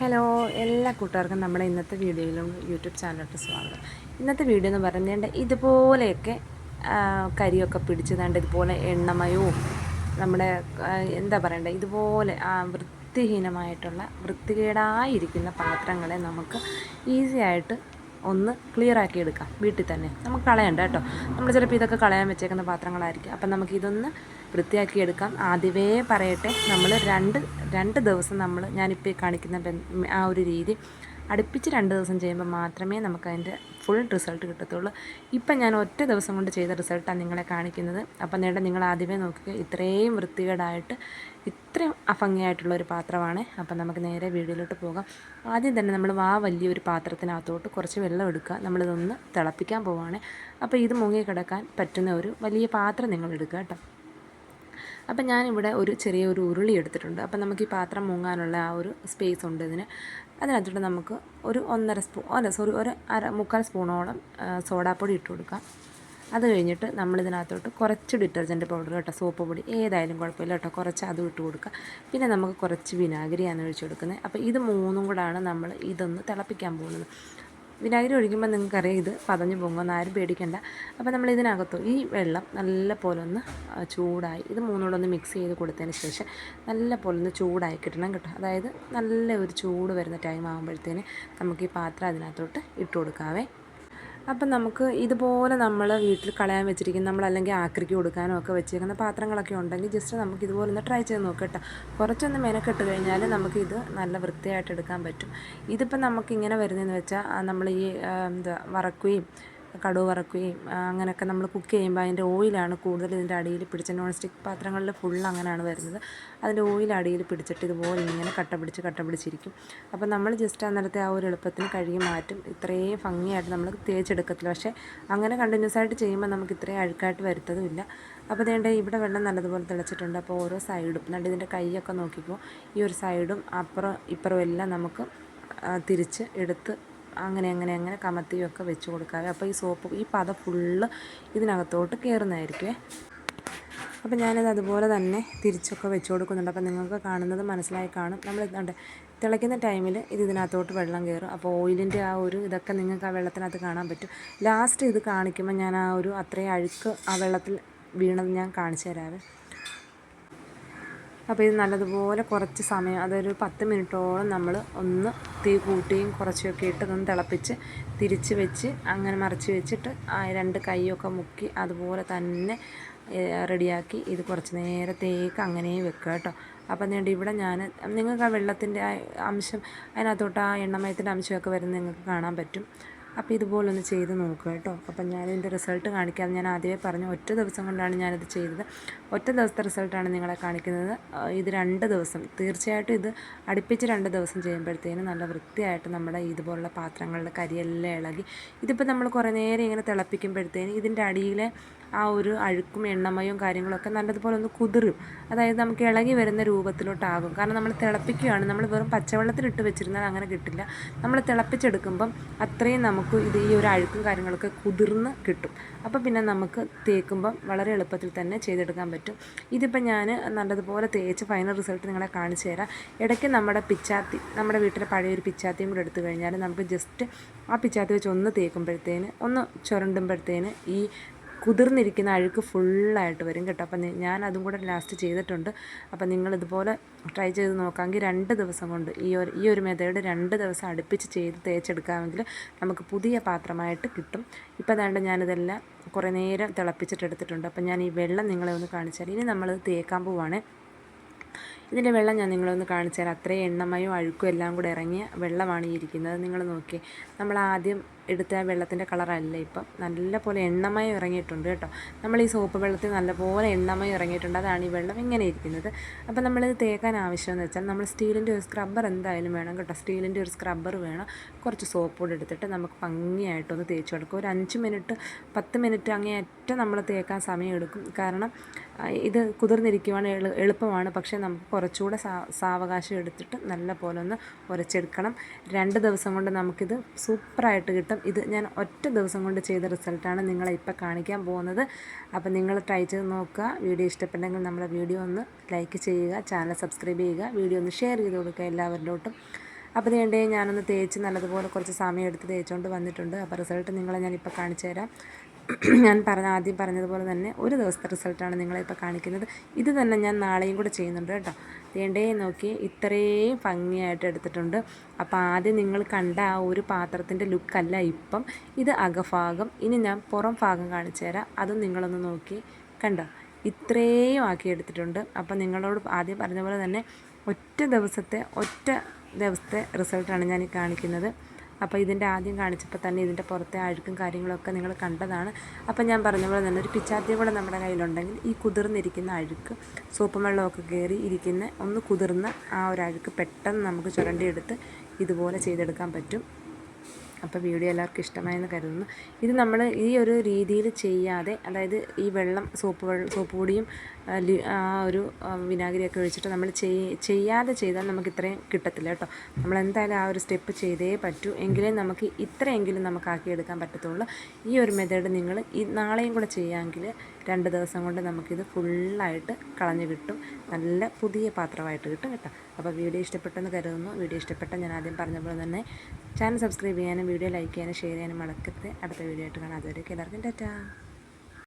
Hello എല്ലാ കൂട്ടുകാർക്കും നമ്മുടെ ഇന്നത്തെ വീഡിയോയിലും യൂട്യൂബ് ചാനലിലോട്ട് സ്വാഗതം. ഇന്നത്തെ വീഡിയോ എന്ന് പറഞ്ഞേണ്ട ഇതുപോലെയൊക്കെ കരിയൊക്കെ പിടിച്ച് ദാണ്ട് ഇതുപോലെ എണ്ണമയവും നമ്മുടെ എന്താ പറയണ്ടേ ഇതുപോലെ വൃത്തിഹീനമായിട്ടുള്ള വൃത്തികേടായിരിക്കുന്ന പാത്രങ്ങളെ നമുക്ക് ഈസി ആയിട്ട് ഒന്ന് ക്ലിയർ ആക്കി എടുക്കാം. വീട്ടിൽ തന്നെ. നമുക്ക് കളയണ്ട കേട്ടോ. നമ്മൾ ചിലപ്പോൾ ഇതൊക്കെ കളയാൻ വെച്ചേക്കുന്ന പാത്രങ്ങളായിരിക്കും. അപ്പം നമുക്ക് ഇതൊന്ന് വൃത്തിയാക്കി എടുക്കാം. ആദ്യമേ പറയട്ടെ നമ്മൾ രണ്ട് രണ്ട് ദിവസം നമ്മൾ ഞാനിപ്പോൾ കാണിക്കുന്ന ആ ഒരു രീതി അടുപ്പിച്ച് രണ്ട് ദിവസം ചെയ്യുമ്പോൾ മാത്രമേ നമുക്ക് അതിന്റെ ഫുൾ റിസൾട്ട് കിട്ടത്തുള്ളൂ. ഇപ്പം ഞാൻ ഒറ്റ ദിവസം കൊണ്ട് ചെയ്ത റിസൾട്ടാണ് നിങ്ങളെ കാണിക്കുന്നത്. അപ്പം നേട്ടം നിങ്ങൾ ആദ്യമേ നോക്കുക ഇത്രയും വൃത്തികേടായിട്ട് ഇത്രയും അഭംഗിയായിട്ടുള്ളൊരു പാത്രമാണ്. അപ്പം നമുക്ക് നേരെ വീഡിയോയിലോട്ട് പോകാം. ആദ്യം തന്നെ നമ്മൾ വാ വലിയൊരു പാത്രത്തിനകത്തോട്ട് കുറച്ച് വെള്ളം എടുക്കുക. നമ്മളിതൊന്ന് തിളപ്പിക്കാൻ പോവുകയാണ് അപ്പോൾ ഇത് മുങ്ങിക്കിടക്കാൻ പറ്റുന്ന ഒരു വലിയ പാത്രം നിങ്ങൾ എടുക്കുക കേട്ടോ. അപ്പം ഞാനിവിടെ ഒരു ചെറിയ ഒരു ഉരുളി എടുത്തിട്ടുണ്ട്. അപ്പം നമുക്ക് ഈ പാത്രം മുങ്ങാനുള്ള ആ ഒരു സ്പേസ് ഉണ്ട് ഇതിന്. അതിനകത്തോട്ട് നമുക്ക് ഒരു ഒന്നര സ്പൂൺ അല്ല സോറി ഒരു അര മുക്കാൽ സ്പൂണോളം സോഡാപ്പൊടി ഇട്ട് കൊടുക്കാം. അത് കഴിഞ്ഞിട്ട് നമ്മളിതിനകത്തോട്ട് കുറച്ച് ഡിറ്റർജന്റ് പൗഡർ കേട്ടോ സോപ്പ് പൊടി ഏതായാലും കുഴപ്പമില്ല കേട്ടോ കുറച്ച് അതും ഇട്ട് കൊടുക്കുക പിന്നെ നമുക്ക് കുറച്ച് വിനാഗിരിയാണ് ഒഴിച്ചു കൊടുക്കുന്നത്. അപ്പോൾ ഇത് മൂന്നും കൂടാണ് നമ്മൾ ഇതൊന്ന് തിളപ്പിക്കാൻ പോകുന്നത്. വിനാഗിരി ഒഴിക്കുമ്പോൾ നിങ്ങൾക്കറിയാം ഇത് പതഞ്ഞു പൊങ്ങുമെന്ന് ആരും പേടിക്കണ്ട. അപ്പോൾ നമ്മൾ ഇതിനകത്ത് ഈ വെള്ളം നല്ല പോലെ ഒന്ന് ചൂടായി ഇത് മൂന്നോടൊന്ന് ഒന്ന് മിക്സ് ചെയ്ത് കൊടുത്തതിന് ശേഷം നല്ല പോലെ ഒന്ന് ചൂടായി കിട്ടണം കേട്ടോ. അതായത് നല്ല ഒരു ചൂട് വരുന്ന ടൈം ആകുമ്പോഴത്തേന് നമുക്ക് ഈ പാത്രം അതിനകത്തോട്ട് ഇട്ട് കൊടുക്കാവേ. അപ്പം നമുക്ക് ഇതുപോലെ നമ്മൾ വീട്ടിൽ കളയാൻ വെച്ചിരിക്കുന്ന നമ്മൾ അല്ലെങ്കിൽ ആക്രിക്ക് കൊടുക്കാനോ ഒക്കെ വെച്ചിരിക്കുന്ന പാത്രങ്ങളൊക്കെ ഉണ്ടെങ്കിൽ ജസ്റ്റ് നമുക്ക് ഇതുപോലെ ഒന്ന് ട്രൈ ചെയ്ത് നോക്കാം കേട്ടോ. കുറച്ചൊന്ന് മെനക്കെട്ട് കഴിഞ്ഞാൽ നമുക്ക് ഇത് നല്ല വൃത്തിയായിട്ട് എടുക്കാൻ പറ്റും. ഇതിപ്പോൾ നമുക്ക് ഇങ്ങനെ വരുന്നതെന്ന് വെച്ചാൽ നമ്മൾ ഈ എന്താ വറക്കുകയും കടുവ് വറക്കുകയും അങ്ങനെയൊക്കെ നമ്മൾ കുക്ക് ചെയ്യുമ്പോൾ അതിന്റെ ഓയിലാണ് കൂടുതൽ ഇതിന്റെ അടിയിൽ പിടിച്ച നോൺ സ്റ്റിക്ക് പാത്രങ്ങളിൽ ഫുൾ അങ്ങനെയാണ് വരുന്നത്. അതിന്റെ ഓയിൽ അടിയിൽ പിടിച്ചിട്ട് ഇതുപോലെ ഇങ്ങനെ കട്ട പിടിച്ച് കട്ട പിടിച്ചിരിക്കും. അപ്പോൾ നമ്മൾ ജസ്റ്റ് അന്നേരത്തെ ആ ഒരു എളുപ്പത്തിന് കഴുകി മാറ്റും. ഇത്രയും ഭംഗിയായിട്ട് നമ്മൾ തേച്ചെടുക്കത്തില്ല. പക്ഷേ അങ്ങനെ കണ്ടിന്യൂസ് ആയിട്ട് ചെയ്യുമ്പോൾ നമുക്ക് ഇത്രയും അഴുക്കായിട്ട് വരുത്തതുമില്ല. അപ്പോൾ അതേണ്ട ഇവിടെ വെള്ളം നല്ലതുപോലെ തിളച്ചിട്ടുണ്ട്. അപ്പോൾ ഓരോ സൈഡും എന്നിട്ട് ഇതിന്റെ കൈയൊക്കെ നോക്കിക്കോ. ഈ ഒരു സൈഡും അപ്പുറം ഇപ്പുറം എല്ലാം നമുക്ക് തിരിച്ച് എടുത്ത് അങ്ങനെ അങ്ങനെ അങ്ങനെ കമത്തിയൊക്കെ വെച്ച് കൊടുക്കാറ്. അപ്പോൾ ഈ സോപ്പ് ഈ പത ഫുള്ള് ഇതിനകത്തോട്ട് കയറുന്നതായിരിക്കുമേ അപ്പോൾ ഞാനത് അതുപോലെ തന്നെ തിരിച്ചൊക്കെ വെച്ച് കൊടുക്കുന്നുണ്ട്. അപ്പോൾ നിങ്ങൾക്ക് കാണുന്നത് മനസ്സിലായി കാണും. നമ്മൾ ഇതുണ്ട് തിളയ്ക്കുന്ന ടൈമിൽ ഇത് ഇതിനകത്തോട്ട് വെള്ളം കയറും. അപ്പോൾ ഓയിലിന്റെ ആ ഒരു ഇതൊക്കെ നിങ്ങൾക്ക് ആ വെള്ളത്തിനകത്ത് കാണാൻ പറ്റും. ലാസ്റ്റ് ഇത് കാണിക്കുമ്പോൾ ഞാൻ ആ ഒരു അത്രയും അഴുക്ക് ആ വെള്ളത്തിൽ വീണത് ഞാൻ കാണിച്ചു തരാവേ. അപ്പോൾ ഇത് നല്ലതുപോലെ കുറച്ച് സമയം അതൊരു പത്ത് മിനിറ്റോളം നമ്മൾ ഒന്ന് തീ കൂട്ടിയും കുറച്ചൊക്കെ ഇട്ട് ഒന്ന് തിളപ്പിച്ച് തിരിച്ച് വെച്ച് അങ്ങനെ മറിച്ച് വെച്ചിട്ട് ആ രണ്ട് കൈയൊക്കെ മുക്കി അതുപോലെ തന്നെ റെഡിയാക്കി ഇത് കുറച്ച് നേരത്തേക്ക് അങ്ങനെ വെക്കുക കേട്ടോ. അപ്പം നീണ്ട് ഇവിടെ ഞാൻ നിങ്ങൾക്ക് ആ വെള്ളത്തിന്റെ അംശം അതിനകത്തോട്ട് ആ എണ്ണമയത്തിന്റെ അംശമൊക്കെ വരുന്നത് നിങ്ങൾക്ക് കാണാൻ പറ്റും. അപ്പോൾ ഇതുപോലൊന്ന് ചെയ്ത് നോക്കുക കേട്ടോ. അപ്പം ഞാനിതിന്റെ റിസൾട്ട് കാണിക്കാതെ ഞാൻ ആദ്യമേ പറഞ്ഞു ഒറ്റ ദിവസം കൊണ്ടാണ് ഞാനിത് ചെയ്തത്. ഒറ്റ ദിവസത്തെ റിസൾട്ടാണ് നിങ്ങളെ കാണിക്കുന്നത്. ഇത് രണ്ട് ദിവസം. തീർച്ചയായിട്ടും ഇത് അടുപ്പിച്ച് രണ്ട് ദിവസം ചെയ്യുമ്പോഴത്തേനും നല്ല വൃത്തിയായിട്ട് നമ്മുടെ ഇതുപോലുള്ള പാത്രങ്ങളുടെ കരിയെല്ലാം ഇളകി ഇതിപ്പോൾ നമ്മൾ കുറേ നേരം ഇങ്ങനെ തിളപ്പിക്കുമ്പോഴത്തേനും ഇതിന്റെ അടിയിലെ ആ ഒരു അഴുക്കും എണ്ണമയവും കാര്യങ്ങളൊക്കെ നല്ലതുപോലെ ഒന്ന് കുതിരും. അതായത് നമുക്ക് ഇളകി വരുന്ന രൂപത്തിലോട്ടാകും. കാരണം നമ്മൾ തിളപ്പിക്കുകയാണ്. നമ്മൾ വെറും പച്ചവെള്ളത്തിലിട്ട് വെച്ചിരുന്നാൽ അങ്ങനെ കിട്ടില്ല. നമ്മൾ തിളപ്പിച്ചെടുക്കുമ്പം അത്രയും നമുക്ക് ഇത് ഈ ഒരു അഴുക്കും കാര്യങ്ങളൊക്കെ കുതിർന്ന് കിട്ടും. അപ്പോൾ പിന്നെ നമുക്ക് തേക്കുമ്പം വളരെ എളുപ്പത്തിൽ തന്നെ ചെയ്തെടുക്കാൻ പറ്റും. ഇതിപ്പോൾ ഞാൻ നല്ലതുപോലെ തേച്ച് ഫൈനൽ റിസൾട്ട് നിങ്ങളെ കാണിച്ചു തരാം. ഇടയ്ക്ക് നമ്മുടെ പിച്ചാത്തി നമ്മുടെ വീട്ടിലെ പഴയൊരു പിച്ചാത്തിയും കൂടെ എടുത്തു കഴിഞ്ഞാൽ നമുക്ക് ജസ്റ്റ് ആ പിച്ചാത്തി വെച്ച് ഒന്ന് തേക്കുമ്പോഴത്തേന് ഒന്ന് ചുരണ്ടുമ്പോഴത്തേന് ഈ കുതിർന്നിരിക്കുന്ന അഴുക്ക് ഫുള്ളായിട്ട് വരും കേട്ടോ. അപ്പം ഞാൻ അതും കൂടെ ലാസ്റ്റ് ചെയ്തിട്ടുണ്ട്. അപ്പം നിങ്ങൾ ഇതുപോലെ ട്രൈ ചെയ്ത് നോക്കാമെങ്കിൽ രണ്ട് ദിവസം കൊണ്ട് ഈ ഒരു ഈ ഒരു മെത്തേഡ് രണ്ട് ദിവസം അടുപ്പിച്ച് ചെയ്ത് തേച്ചെടുക്കാമെങ്കിൽ നമുക്ക് പുതിയ പാത്രമായിട്ട് കിട്ടും. ഇപ്പം അതാണ്ട് ഞാനിതെല്ലാം കുറേ നേരം തിളപ്പിച്ചിട്ട് എടുത്തിട്ടുണ്ട്. അപ്പം ഞാൻ ഈ വെള്ളം നിങ്ങളെ ഒന്ന് കാണിച്ചാൽ ഇനി നമ്മളത് തേക്കാൻ പോവാണ്. ഇതിന്റെ വെള്ളം ഞാൻ നിങ്ങളൊന്ന് കാണിച്ചു തരാം. അത്രയും എണ്ണമയും അഴുക്കും എല്ലാം കൂടെ ഇറങ്ങിയ വെള്ളമാണ് ഈ ഇരിക്കുന്നത് നിങ്ങൾ നോക്കി. നമ്മൾ ആദ്യം എടുത്ത വെള്ളത്തിന്റെ കളറല്ല ഇപ്പം. നല്ലപോലെ എണ്ണമയം ഇറങ്ങിയിട്ടുണ്ട് കേട്ടോ. നമ്മൾ ഈ സോപ്പ് വെള്ളത്തിൽ നല്ലപോലെ എണ്ണമയം ഇറങ്ങിയിട്ടുണ്ട്. അതാണ് ഈ വെള്ളം ഇങ്ങനെ ഇരിക്കുന്നത്. അപ്പോൾ നമ്മളിത് തേക്കാൻ ആവശ്യമെന്ന് വെച്ചാൽ നമ്മൾ സ്റ്റീലിന്റെ ഒരു സ്ക്രബ്ബർ എന്തായാലും വേണം കേട്ടോ. സ്റ്റീലിന്റെ ഒരു സ്ക്രബ്ബർ വേണം. കുറച്ച് സോപ്പ് കൂടെ എടുത്തിട്ട് നമുക്ക് ഭംഗിയായിട്ടൊന്ന് തേച്ച് കൊടുക്കും. ഒരു അഞ്ച് മിനിറ്റ് പത്ത് മിനിറ്റ് അങ്ങേയറ്റം നമ്മൾ തേക്കാൻ സമയം എടുക്കും കാരണം ഇത് കുതിർന്നിരിക്കുവാണ് എളുപ്പമാണ്. പക്ഷേ നമുക്ക് കുറച്ചുകൂടെ സാവകാശം എടുത്തിട്ട് നല്ല പോലെ ഒന്ന് ഉരച്ചെടുക്കണം. രണ്ട് ദിവസം കൊണ്ട് നമുക്കിത് സൂപ്പറായിട്ട് കിട്ടും. ഇത് ഞാൻ ഒറ്റ ദിവസം കൊണ്ട് ചെയ്ത റിസൾട്ടാണ് നിങ്ങളെ ഇപ്പോൾ കാണിക്കാൻ പോകുന്നത്. അപ്പോൾ നിങ്ങൾ ട്രൈ ചെയ്ത് നോക്കുക. വീഡിയോ ഇഷ്ടപ്പെട്ടെങ്കിൽ നമ്മുടെ വീഡിയോ ഒന്ന് ലൈക്ക് ചെയ്യുക ചാനൽ സബ്സ്ക്രൈബ് ചെയ്യുക വീഡിയോ ഒന്ന് ഷെയർ ചെയ്ത് കൊടുക്കുക എല്ലാവരിലോട്ടും. അപ്പോൾ വേണ്ടേ ഞാനൊന്ന് തേച്ച് നല്ലതുപോലെ കുറച്ച് സമയം എടുത്ത് തേച്ചുകൊണ്ട് വന്നിട്ടുണ്ട്. അപ്പോൾ റിസൾട്ട് നിങ്ങളെ ഞാനിപ്പോൾ കാണിച്ചു തരാം. ഞാൻ പറഞ്ഞ ആദ്യം പറഞ്ഞതുപോലെ തന്നെ ഒരു ദിവസത്തെ റിസൾട്ടാണ് നിങ്ങളെ ഇപ്പോൾ കാണിക്കുന്നത്. ഇത് തന്നെ ഞാൻ നാളെയും കൂടെ ചെയ്യുന്നുണ്ട് കേട്ടോ. വേണ്ടേ നോക്കി ഇത്രയും ഭംഗിയായിട്ട് എടുത്തിട്ടുണ്ട്. അപ്പോൾ ആദ്യം നിങ്ങൾ കണ്ട ആ ഒരു പാത്രത്തിന്റെ ലുക്കല്ല ഇപ്പം. ഇത് അകഭാഗം. ഇനി ഞാൻ പുറം ഭാഗം കാണിച്ചു തരാം. അതും നിങ്ങളൊന്ന് നോക്കി കണ്ടോ? ഇത്രയും ആക്കി എടുത്തിട്ടുണ്ട്. അപ്പം നിങ്ങളോട് ആദ്യം പറഞ്ഞ പോലെ തന്നെ ഒറ്റ ദിവസത്തെ ഒറ്റ ദിവസത്തെ റിസൾട്ടാണ് ഞാൻ കാണിക്കുന്നത്. അപ്പോൾ ഇതിന്റെ ആദ്യം കാണിച്ചപ്പോൾ തന്നെ ഇതിന്റെ പുറത്തെ അഴുക്കും കാര്യങ്ങളൊക്കെ നിങ്ങൾ കണ്ടതാണ്. അപ്പോൾ ഞാൻ പറഞ്ഞ പോലെ തന്നെ ഒരു പിച്ചാത്തി കൂടെ നമ്മുടെ കയ്യിലുണ്ടെങ്കിൽ ഈ കുതിർന്നിരിക്കുന്ന അഴുക്ക് സോപ്പ് വെള്ളമൊക്കെ കയറി ഇരിക്കുന്ന ഒന്ന് കുതിർന്ന ആ ഒരു അഴുക്ക് പെട്ടെന്ന് നമുക്ക് ചുരണ്ടിയെടുത്ത് ഇതുപോലെ ചെയ്തെടുക്കാൻ പറ്റും. അപ്പോൾ വീഡിയോ എല്ലാവർക്കും ഇഷ്ടമായെന്ന് കരുതുന്നു. ഇത് നമ്മൾ ഈ ഒരു രീതിയിൽ ചെയ്യാതെ അതായത് ഈ വെള്ളം സോപ്പ് വെള്ളം സോപ്പ് പൊടിയും ആ, ഒരു വിനാഗിരിയൊക്കെ ഒഴിച്ചിട്ട് നമ്മൾ ചെയ്യാതെ ചെയ്താൽ നമുക്ക് ഇത്രയും കിട്ടത്തില്ല കേട്ടോ. നമ്മൾ എന്തായാലും ആ ഒരു സ്റ്റെപ്പ് ചെയ്തേ പറ്റൂ. എങ്കിലേ നമുക്ക് ഇത്രയെങ്കിലും നമുക്ക് ആക്കിയെടുക്കാൻ പറ്റത്തുള്ളൂ. ഈ ഒരു മെത്തേഡ് നിങ്ങൾ ഈ നാളെയും കൂടെ ചെയ്യാമെങ്കിൽ രണ്ട് ദിവസം കൊണ്ട് നമുക്കിത് ഫുള്ളായിട്ട് കളഞ്ഞ് കിട്ടും. നല്ല പുതിയ പാത്രമായിട്ട് കിട്ടും കേട്ടോ. അപ്പോൾ വീഡിയോ ഇഷ്ടപ്പെട്ടെന്ന് കരുതുന്നു. വീഡിയോ ഇഷ്ടപ്പെട്ട ഞാൻ ആദ്യം പറഞ്ഞ പോലെ തന്നെ ചാനൽ സബ്സ്ക്രൈബ് ചെയ്യാനും വീഡിയോ ലൈക്ക് ചെയ്യാനും ഷെയർ ചെയ്യാനും മറക്കരുത്. അടുത്ത വീഡിയോ ആയിട്ട് കാണാം. അതുവരെയൊക്കെ എല്ലാവർക്കും ടാറ്റാ.